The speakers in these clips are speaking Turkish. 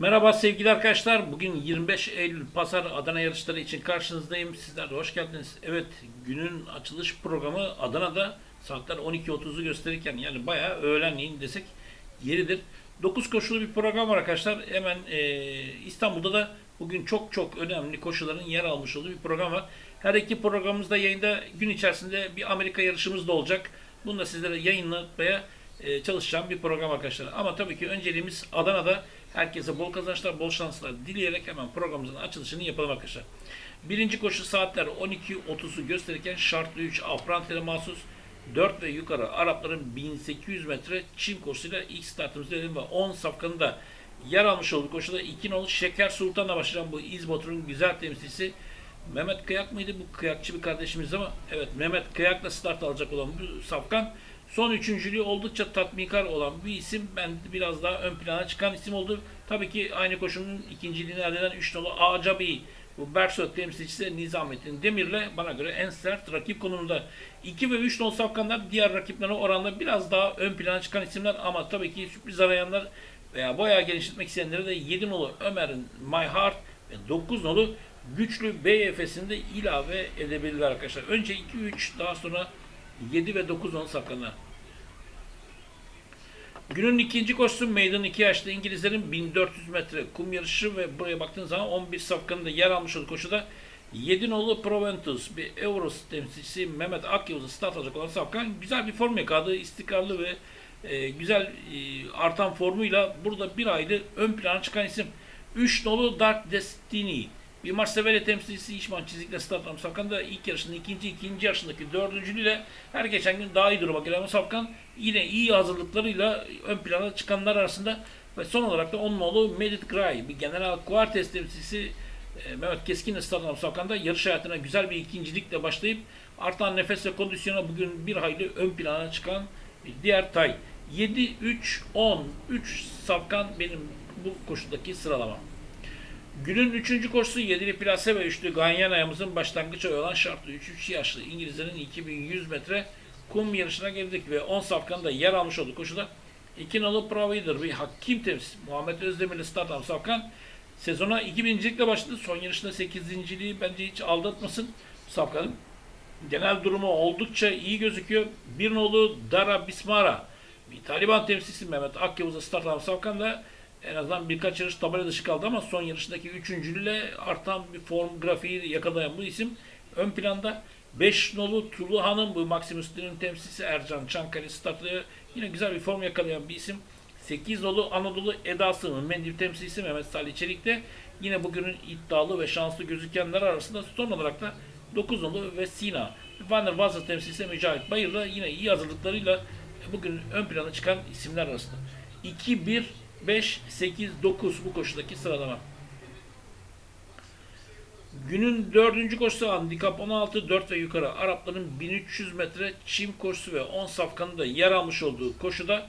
Merhaba sevgili arkadaşlar. Bugün 25 Eylül Pazar Adana yarışları için karşınızdayım. Sizler de hoş geldiniz. Evet, günün açılış programı Adana'da saatler 12.30'u gösterirken yani bayağı öğlenleyin desek yeridir. 9 koşulu bir program var arkadaşlar. Hemen e, İstanbul'da da bugün çok çok önemli koşuların yer almış olduğu bir program var. Her iki programımızda yayında gün içerisinde bir Amerika yarışımız da olacak. Bunu da sizlere yayınlatmaya e, çalışacağım bir program arkadaşlar. Ama tabii ki önceliğimiz Adana'da herkese bol kazançlar, bol şanslar dileyerek hemen programımızın açılışını yapalım arkadaşlar. Birinci koşu saatler 12.30'u gösterirken şartlı 3 Afrantel'e mahsus 4 ve yukarı Arapların 1800 metre Çin koşusuyla ilk startımızda dedim ve 10 safkanın da yer almış olduğu koşuda 2 nolu Şeker Sultan'la başlayan bu İzmotor'un güzel temsilcisi Mehmet Kıyak mıydı? Bu kıyakçı bir kardeşimiz ama evet Mehmet Kıyak'la start alacak olan bu safkan son üçüncülüğü oldukça tatminkar olan bir isim. Ben biraz daha ön plana çıkan isim oldu. Tabii ki aynı koşunun ikinciliğini elde eden 3 nolu Acabi bu Bersöt temsilcisi Nizamettin Demir'le bana göre en sert rakip konumunda. 2 ve 3 nolu safkanlar diğer rakiplerine oranla biraz daha ön plana çıkan isimler ama tabii ki sürpriz arayanlar veya boya genişletmek isteyenlere de 7 nolu Ömer'in My Heart ve 9 nolu güçlü BFS'ini de ilave edebilirler arkadaşlar. Önce 2-3 daha sonra 7 ve 9 nolu safkanlar. Günün ikinci koşusu meydan 2 yaşlı İngilizlerin 1400 metre kum yarışı ve buraya baktığınız zaman 11 safkanın da yer almış olduğu koşuda 7 nolu Proventus bir Euros temsilcisi Mehmet Akyavuz'u start alacak olan safkan güzel bir form yakaladı. istikrarlı ve e, güzel e, artan formuyla burada bir aylı ön plana çıkan isim. 3 nolu Dark Destiny bir Marsevele temsilcisi İşman çizikle start almış Safkan da ilk yarışında ikinci, ikinci yarışındaki dördüncülüğüyle her geçen gün daha iyi duruma gelen Safkan yine iyi hazırlıklarıyla ön plana çıkanlar arasında ve son olarak da onun oğlu Medit Gray bir General Quartes temsilcisi e, Mehmet Keskin'le start almış Safkan da yarış hayatına güzel bir ikincilikle başlayıp artan nefes ve kondisyona bugün bir hayli ön plana çıkan diğer tay. 7, 3, 10, 3 Safkan benim bu koşudaki sıralamam. Günün üçüncü koşusu 7'li plase ve üçlü Ganyan ayağımızın başlangıç ayı olan şartlı 3-3 yaşlı İngilizlerin 2100 metre kum yarışına girdik ve 10 safkanın da yer almış olduğu koşuda 2 nolu Provider bir hakim temsil Muhammed Özdemir'le start alan safkan sezona 2000'cilikle başladı. Son yarışında 8.liği bence hiç aldatmasın safkanın. Genel durumu oldukça iyi gözüküyor. Bir nolu Dara Bismara bir Taliban temsilcisi Mehmet Akyavuz'a start alan safkan da en azından birkaç yarış tabela dışı kaldı ama son yarışındaki üçüncülüğüyle artan bir form grafiği yakalayan bu isim ön planda. 5 nolu Tulu Hanım bu Maximus Din'in temsilcisi Ercan Çankaya startlıyor. Yine güzel bir form yakalayan bir isim. 8 nolu Anadolu Edası'nın Mendil temsilcisi Mehmet Salih Çelik de yine bugünün iddialı ve şanslı gözükenler arasında son olarak da 9 nolu ve Sina. Van der Waals temsilcisi Mücahit Bayır da yine iyi hazırlıklarıyla bugün ön plana çıkan isimler arasında. 2-1 5, 8, 9 bu koşudaki sıralama. Günün dördüncü koşusu handikap 16, 4 ve yukarı Arapların 1300 metre çim koşusu ve 10 safkanın da yer almış olduğu koşuda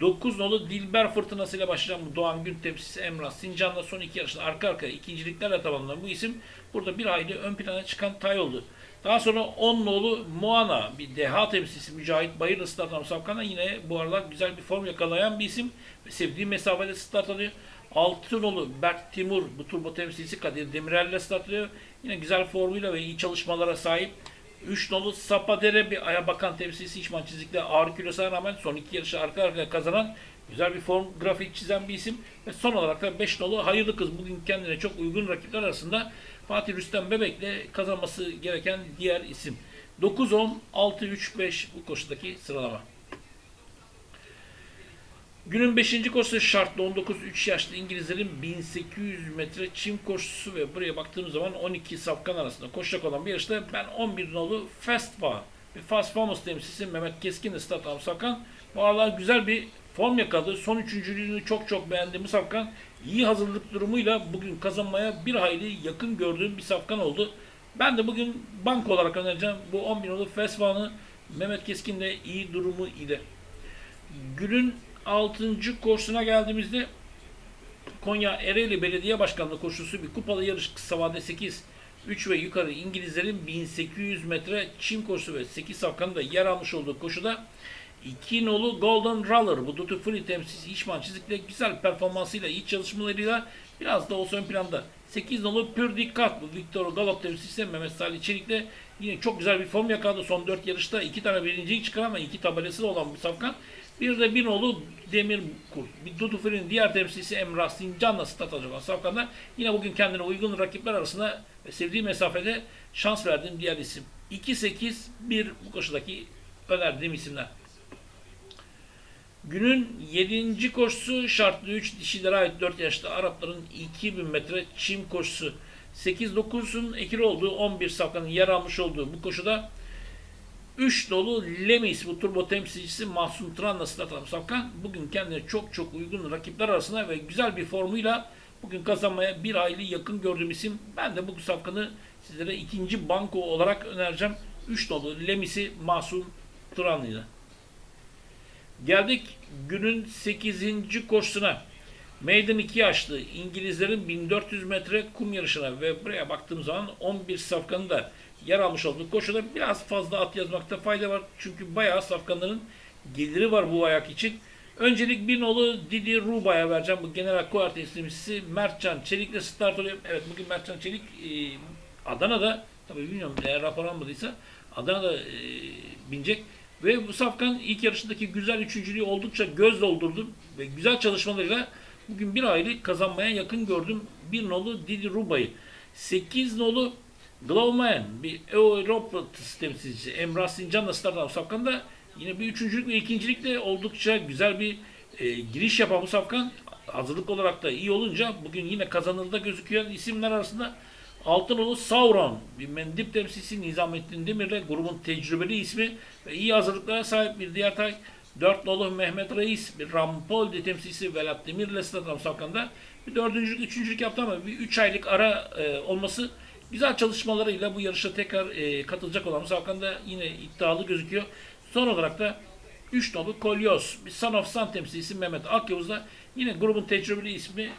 9 nolu Dilber fırtınasıyla başlayan bu Doğan Gün temsilcisi Emrah Sincan'la son iki yarışında arka arkaya ikinciliklerle tamamlanan bu isim burada bir hayli ön plana çıkan tay oldu. Daha sonra 10 nolu Moana bir deha temsilcisi Mücahit Bayır startlanan Safkan'a yine bu aralar güzel bir form yakalayan bir isim. Sevdiği mesafede start alıyor. 6 nolu Berk Timur bu turbo temsilcisi Kadir Demirel'le start alıyor. Yine güzel formuyla ve iyi çalışmalara sahip. 3 nolu Sapadere bir aya bakan temsilcisi İşman Çizik'le ağır kilosuna rağmen son iki yarışı arka arkaya kazanan güzel bir form grafik çizen bir isim. Ve son olarak da 5 nolu Hayırlı Kız bugün kendine çok uygun rakipler arasında Fatih Rüstem Bebek'le kazanması gereken diğer isim. 9-10, 6-3-5 bu koşudaki sıralama. Günün 5. koşusu şartlı 19-3 yaşlı İngilizlerin 1800 metre çim koşusu ve buraya baktığımız zaman 12 safkan arasında koşacak olan bir yarışta ben 11 nolu Fast Fa ve Fast Famous temsilcisi Mehmet Keskin start alan safkan bu aralar güzel bir form yakaladı. Son üçüncülüğünü çok çok beğendiğim bu safkan iyi hazırlık durumuyla bugün kazanmaya bir hayli yakın gördüğüm bir safkan oldu. Ben de bugün bank olarak önereceğim bu 11 nolu Fast Fa'nı Mehmet Keskin'le iyi durumu ile. Günün 6. koşusuna geldiğimizde Konya Ereğli Belediye Başkanlığı koşusu bir kupalı yarış kısa vade 8 3 ve yukarı İngilizlerin 1800 metre çim koşusu ve 8 safkanın da yer almış olduğu koşuda 2 nolu Golden Roller. Bu Duty Free temsilcisi İşman Çizik'le güzel performansıyla, iyi çalışmalarıyla biraz da olsa ön planda. 8 nolu Pure Dikkat. Bu Victor Galop temsilcisi Mehmet Salih Çelik'le yine çok güzel bir form yakaladı. Son 4 yarışta 2 tane birinciyi çıkaran ve 2 tabelası da olan bir safkan. Bir de bir nolu Demir Kurt. Duty Free'nin diğer temsilcisi Emrah Sincan'la start alacak olan safkanda. Yine bugün kendine uygun rakipler arasında ve sevdiği mesafede şans verdiğim diğer isim. 2-8-1 bu koşudaki önerdiğim isimler. Günün 7. koşusu şartlı 3 dişilere ait 4 yaşlı Arapların 2000 metre çim koşusu. 8-9'un ekili olduğu 11 safkanın yer almış olduğu bu koşuda 3 dolu Lemis bu turbo temsilcisi Mahsun Turan'la start alan safkan bugün kendine çok çok uygun rakipler arasında ve güzel bir formuyla bugün kazanmaya bir aylı yakın gördüğüm isim. Ben de bu safkanı sizlere ikinci banko olarak önereceğim. 3 dolu Lemis'i Mahsun Turan'lıydı. Geldik günün 8. koşusuna. Maiden 2 yaşlı İngilizlerin 1400 metre kum yarışına ve buraya baktığım zaman 11 safkanın da yer almış olduğu koşuda biraz fazla at yazmakta fayda var. Çünkü bayağı safkanların geliri var bu ayak için. Öncelik bir nolu Didi Ruba'ya vereceğim. Bu General Kuart teslimcisi Mertcan Çelik'le start oluyor. Evet bugün Mertcan Çelik e, Adana'da tabii bilmiyorum eğer rapor almadıysa Adana'da e, binecek. Ve bu Safkan ilk yarışındaki güzel üçüncülüğü oldukça göz doldurdu ve güzel çalışmalarıyla bugün bir aylık kazanmaya yakın gördüm. Bir nolu Didi Ruba'yı. 8 nolu Glowman bir Avrupa temsilcisi Emrah Sincan'la start alan Safkan da yine bir üçüncülük ve ikincilikle oldukça güzel bir e, giriş yapan bu Safkan hazırlık olarak da iyi olunca bugün yine kazanılda gözüküyor isimler arasında Altınoğlu Sauron, bir mendip temsilcisi Nizamettin Demir'le grubun tecrübeli ismi ve iyi hazırlıklara sahip bir diğer tay. Dört nolu Mehmet Reis, bir Rampoldi temsilcisi Velat Demir'le Statam Savkan'da bir dördüncülük, üçüncülük yaptı ama bir üç aylık ara e, olması güzel çalışmalarıyla bu yarışa tekrar e, katılacak olan Savkan'da yine iddialı gözüküyor. Son olarak da 3 nolu Kolyos, bir Son of Sun temsilcisi Mehmet Akyavuz'la yine grubun tecrübeli ismi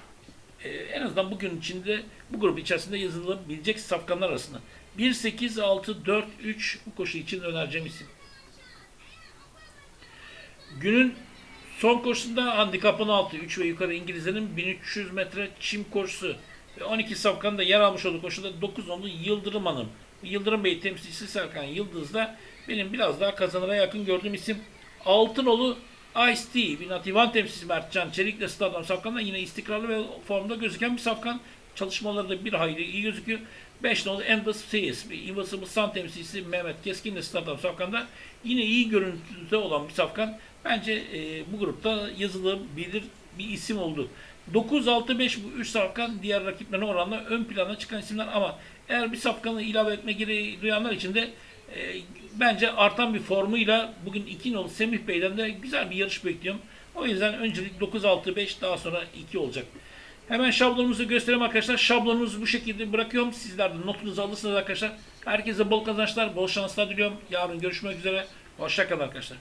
e, en azından bugün içinde bu grup içerisinde yazılabilecek safkanlar arasında. 1, 8, 6, 4, 3 bu koşu için önereceğim isim. Günün son koşusunda handikap 16, 3 ve yukarı İngilizlerin 1300 metre çim koşusu ve 12 safkanın da yer almış olduğu koşuda 9 onu Yıldırım Hanım. Yıldırım Bey temsilcisi Serkan Yıldız da benim biraz daha kazanıra yakın gördüğüm isim. Altınolu Ice T, bir Nativan temsilcisi Mertcan Çelik'le Stadam Safkan'da yine istikrarlı ve formda gözüken bir Safkan. Çalışmaları da bir hayli iyi gözüküyor. 5 nolu Endless Seas, Invisible Sun temsilcisi Mehmet Keskin'le Stadam Safkan'da yine iyi görüntüde olan bir Safkan. Bence e, bu grupta yazılabilir bir isim oldu. 9-6-5 bu 3 safkan diğer rakiplerine oranla ön plana çıkan isimler ama eğer bir safkanı ilave etme gereği duyanlar için de bence artan bir formuyla bugün 2 nolu Semih Bey'den de güzel bir yarış bekliyorum. O yüzden öncelik 9-6-5 daha sonra 2 olacak. Hemen şablonumuzu göstereyim arkadaşlar. Şablonunuzu bu şekilde bırakıyorum. Sizler de notunuzu alırsınız arkadaşlar. Herkese bol kazançlar, bol şanslar diliyorum. Yarın görüşmek üzere. Hoşçakalın arkadaşlar.